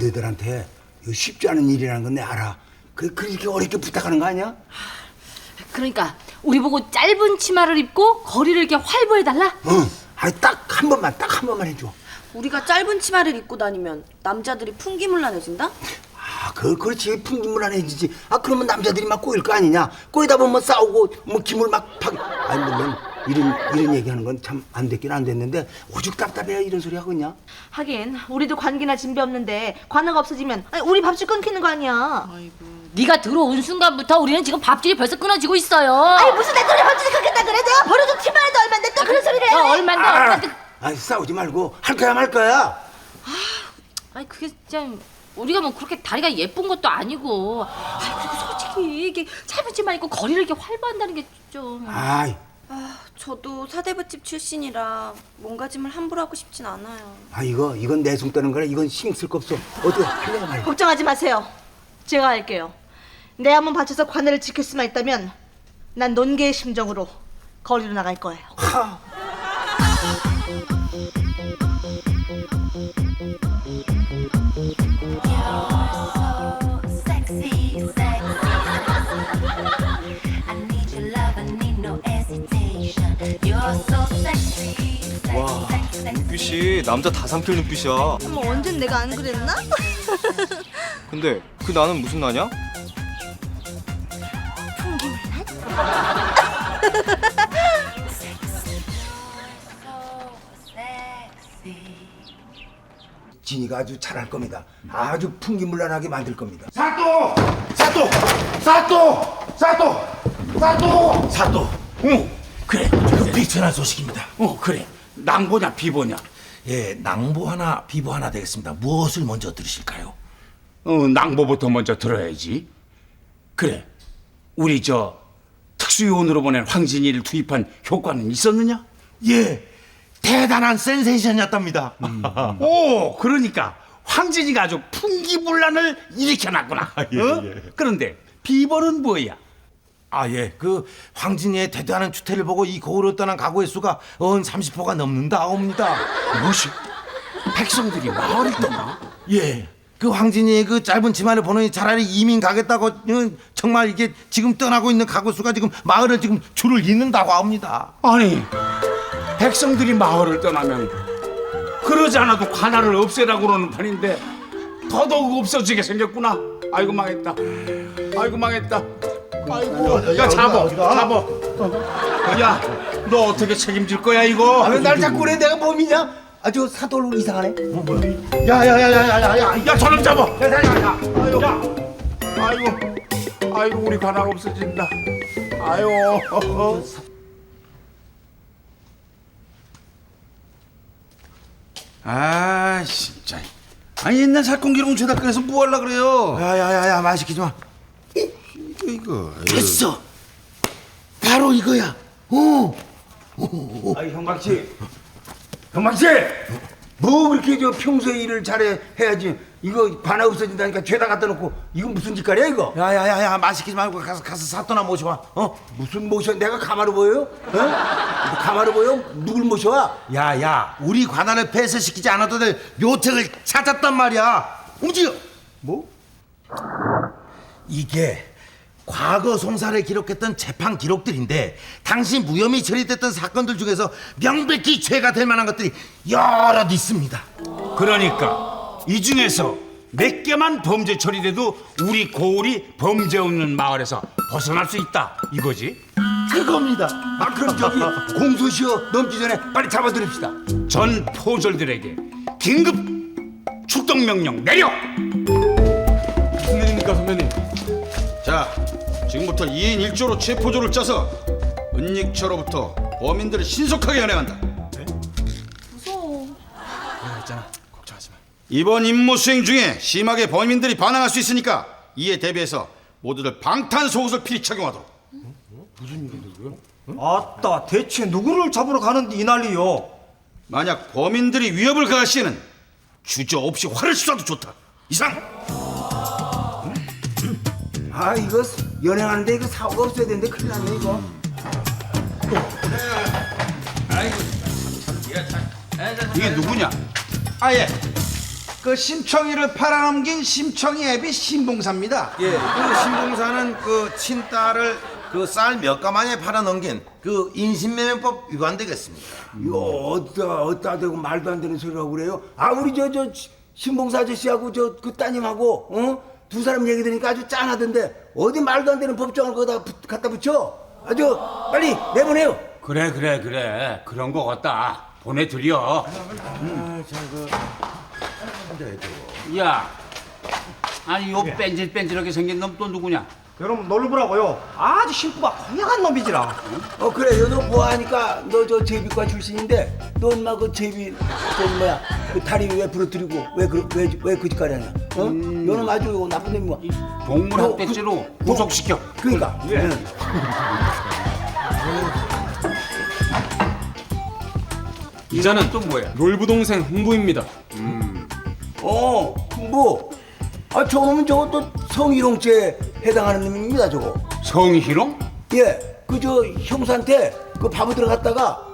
너희들한테 이거 쉽지 않은 일이라는 건내 알아. 그 그렇게 어렵게 부탁하는 거 아니야? 그러니까 우리 보고 짧은 치마를 입고 거리를 이렇게 활보해 달라. 응. 아니 딱 한 번만 딱 한 번만 해줘. 우리가 짧은 치마를 입고 다니면 남자들이 풍기물란해진다? 아, 그 그렇지 풍기물란해지지. 아 그러면 남자들이 막 꼬일 거 아니냐? 꼬이다 보면 싸우고 뭐 기물 막 파. 아니 물론 이런 이런 얘기하는 건 참 안 됐긴 안 됐는데 오죽 답답해야 이런 소리 하고 있냐? 하긴 우리도 관계나 진배 없는데 관아가 없어지면 아니, 우리 밥줄 끊기는 거 아니야. 네가 들어온 순간부터 우리는 지금 밥줄이 벌써 끊어지고 있어요. 아니 무슨 내 소리 밥줄이 끊겠다 그래? 내가 버려준 치마에도 얼마인데 또 그런 소리를 해? 너 얼마인데 아, 얼마인데? 아니 싸우지 말고 할 거야 말 거야. 아니 그게 진짜 우리가 뭐 그렇게 다리가 예쁜 것도 아니고. 아니 그리고 솔직히 이게 치마 입고 거리를 이렇게 활보한다는 게 좀. 아이, 아, 저도 사대부집 출신이라 몸가짐을 함부로 하고 싶진 않아요. 아 이거 이건 내숭 떠는 거라 이건 신경 쓸 거 없어. 어떻게 할래 말. 걱정하지 마세요. 제가 할게요. 내 한번 바쳐서 관을 지킬 수만 있다면 난 논개의 심정으로 거리로 나갈 거예요. 하. 와. 눈빛이 남자 다 삼킬 눈빛이야. 뭐 언젠 내가 안 그랬나? 근데 그 나는 무슨 나냐? 진이가 아주 잘할 겁니다. 아주 풍기물란하게 만들 겁니다. 사또! 사또! 사또! 사또! 사또! 사또! 응, 그래. 그 비천한 소식입니다. 어, 그래. 낭보냐, 비보냐? 예, 낭보 하나, 비보 하나 되겠습니다. 무엇을 먼저 들으실까요? 어, 낭보부터 먼저 들어야지. 그래. 우리 저 특수요원으로 보낸 황진이를 투입한 효과는 있었느냐? 예. 대단한 센세이션이었답니다. 오, 그러니까 황진이가 아주 풍기불란을 일으켜놨구나. 어? 그런데 비번은 뭐야? 아, 예. 그 황진이의 대단한 추태를 보고 이 고을을 떠난 가구의 수가 은 30호가 넘는다 옵니다. 무엇이? 백성들이 마을을 떠나? 예. 그 황진이의 그 짧은 치마를 보느니 차라리 이민 가겠다고 어, 정말 이게 지금 떠나고 있는 가구 수가 지금 마을을 지금 줄을 잇는다고 합니다. 아니, 백성들이 마을을 떠나면 그러지 않아도 관할을 없애라고 그러는 판인데 더더욱 없어지게 생겼구나. 아이고 망했다. 아이고 망했다. 아이고 야 잡어 잡어. 야 너 어떻게 책임질 거야 이거? 아, 왜날 자꾸 그래? 내가 몸이냐? 아주 사돌로 이상하네. 야야야야야야 야 저놈 잡어. 야야야. 아이고 야. 아이고 아이고 우리 관할 없어진다. 아유. 아 진짜. 아니 옛날 살공기로 훔쳐다 꺼내서 뭐 하려 그래요? 야야야야 말 시키지 마. 이거. 됐어. 바로 이거야. 어. 아이 형박씨. 형박씨. 뭐 그렇게 저 평소에 일을 잘해 해야지. 이거 반화 없어진다니까 죄다 갖다 놓고 이건 무슨 짓거리야 이거? 야야야야 말 시키지 말고 가서 가서 사또나 모셔와. 어? 무슨 모셔? 내가 가마로 보여? 어? 가마로 보여? 누굴 모셔와? 야야 우리 관할을 폐쇄시키지 않아도 될 요책을 찾았단 말이야. 움직여. 뭐? 이게 과거 송사를 기록했던 재판 기록들인데 당시 무혐의 처리됐던 사건들 중에서 명백히 죄가 될 만한 것들이 여럿 있습니다. 그러니까 이 중에서 몇 개만 범죄 처리돼도 우리 고을이 범죄 없는 마을에서 벗어날 수 있다 이거지. 그겁니다. 아 그럼 저기 공소시효 넘기 전에 빨리 잡아드립시다. 전 포졸들에게 긴급 출동 명령 내려. 무슨 일입니까 선배님? 자, 지금부터 2인 1조로 체포조를 짜서 은닉처로부터 범인들을 신속하게 연행한다. 있잖아 걱정하지 마. 이번 임무 수행 중에 심하게 범인들이 반항할 수 있으니까 이에 대비해서 모두들 방탄 속옷을 필히 착용하도록. 아따 대체 누구를 잡으러 가는데 이 난리요 만약 범인들이 위협을 가할 시에는 주저 없이 활을 쏴도 좋다. 이상. 아 이거 연행하는데 이거 사고가 없어야 되는데 큰일 났네 이거. 이게 누구냐? 아 예 그 심청이를 팔아넘긴 심청이 앱이 신봉사입니다. 예, 그 신봉사는 그 친딸을 그 쌀 몇 가마니에 팔아넘긴 그 인신매매법 위반 되겠습니다. 이거 어디다 어디다 대고 말도 안 되는 소리라고 그래요? 아 우리 저 저 신봉사 아저씨하고 저 그 따님하고 어? 두 사람 얘기 들으니까 아주 짠하던데 어디 말도 안 되는 법정을 거기다 붙- 갖다 붙여? 아주 빨리 내보내요. 그래 그래 그래 그런 거 같다 보내드려. 야, 아니 요 뺀질뺀질하게 생긴 놈 또 누구냐? 여러분 놀러 보라고요. 아주 심부가 건강한 놈이지라. 어 그래 너 뭐하니까 너 저 제비과 출신인데 너 엄마 그 제비 저 뭐야 그 다리 왜 부러뜨리고 왜그왜왜 그 짓거리 하냐? 어? 너는 아주 나쁜 놈이야. 동물 너 학대죄로 그- 구속시켜. 그러니까. 응. 이자는 또 뭐야? 롤부 동생 흥부입니다. 어, 뭐? 아, 저놈은 저거 또 성희롱죄에 해당하는 놈입니다, 저거. 성희롱? 예, 그 저 형수한테 그 밥을 들어갔다가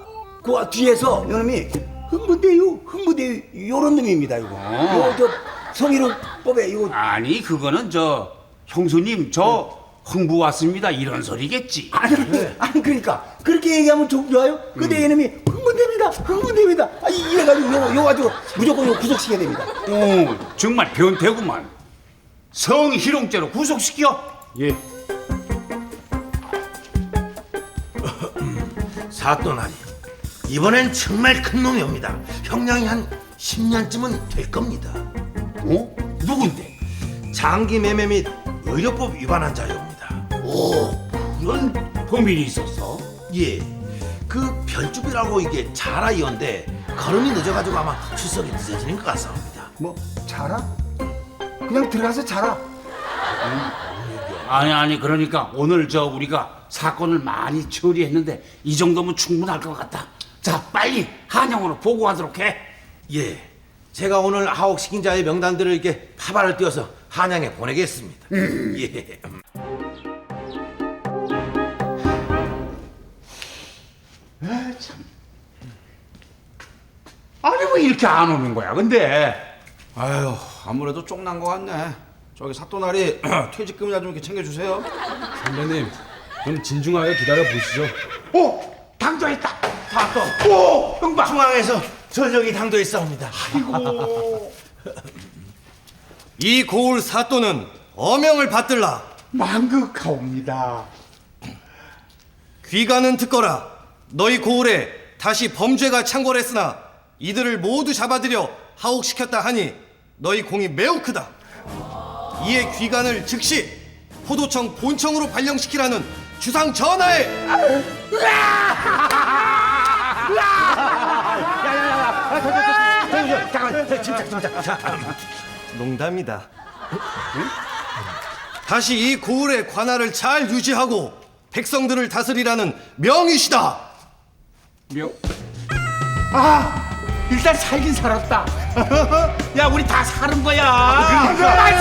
그 뒤에서 요놈이 흥분돼요, 흥분돼요, 요런 놈입니다, 이거. 요, 저 성희롱법에 이거. 아니 그거는 저 형수님 저 흥부 왔습니다 이런 소리겠지. 아니, 아니, 그러니까. 그렇게 얘기하면 좀 좋아요? 근데 얘놈이 흥분됩니다, 흥분됩니다. 아, 이래가지고 요, 요 가지고 무조건 요 구속시켜야 됩니다. 오 정말 변태구만. 성희롱죄로 구속시켜? 예. 사또나리 이번엔 정말 큰 놈이 옵니다. 형량이 한 10년쯤은 될 겁니다. 어? 누군데? 장기 매매 및 의료법 위반한 자여옵니다. 오 그런 범인이 있었어? 예. 그 별주비라고 이게 자라이언데 걸음이 늦어가지고 아마 출석이 늦어지는 것 같습니다. 뭐, 자라? 그냥 들어가서 자라. 아니 아니 그러니까 오늘 저 우리가 사건을 많이 처리했는데 이 정도면 충분할 것 같다. 자 빨리 한영으로 보고하도록 해. 예. 제가 오늘 하옥시킨 자의 명단들을 이렇게 파발을 띄워서 한양에 보내겠습니다. 예. 아니 왜 이렇게 안 오는 거야? 근데 아유 아무래도 쫑난 것 같네. 저기 사또나리 퇴직금이나 좀 이렇게 챙겨주세요. 선배님, 좀 진중하게 기다려 보시죠. 오 당도했다. 사또. 오 형봐. 중앙에서 전력이 당도했사옵니다. 이 고을 사또는 어명을 받들라. 만극하옵니다. 귀가는 듣거라. 너희 고을에 다시 범죄가 창궐했으나 이들을 모두 잡아들여 하옥시켰다 하니 너희 공이 매우 크다. 이에 귀간을 즉시 포도청 본청으로 발령시키라는 주상 전하에 농담이다. 다시 이 고을의 관할을 잘 유지하고 백성들을 다스리라는 명이시다. 명. 아 일단 살긴 살았다. 야 우리 다 사는 거야. 맞아. 맞아.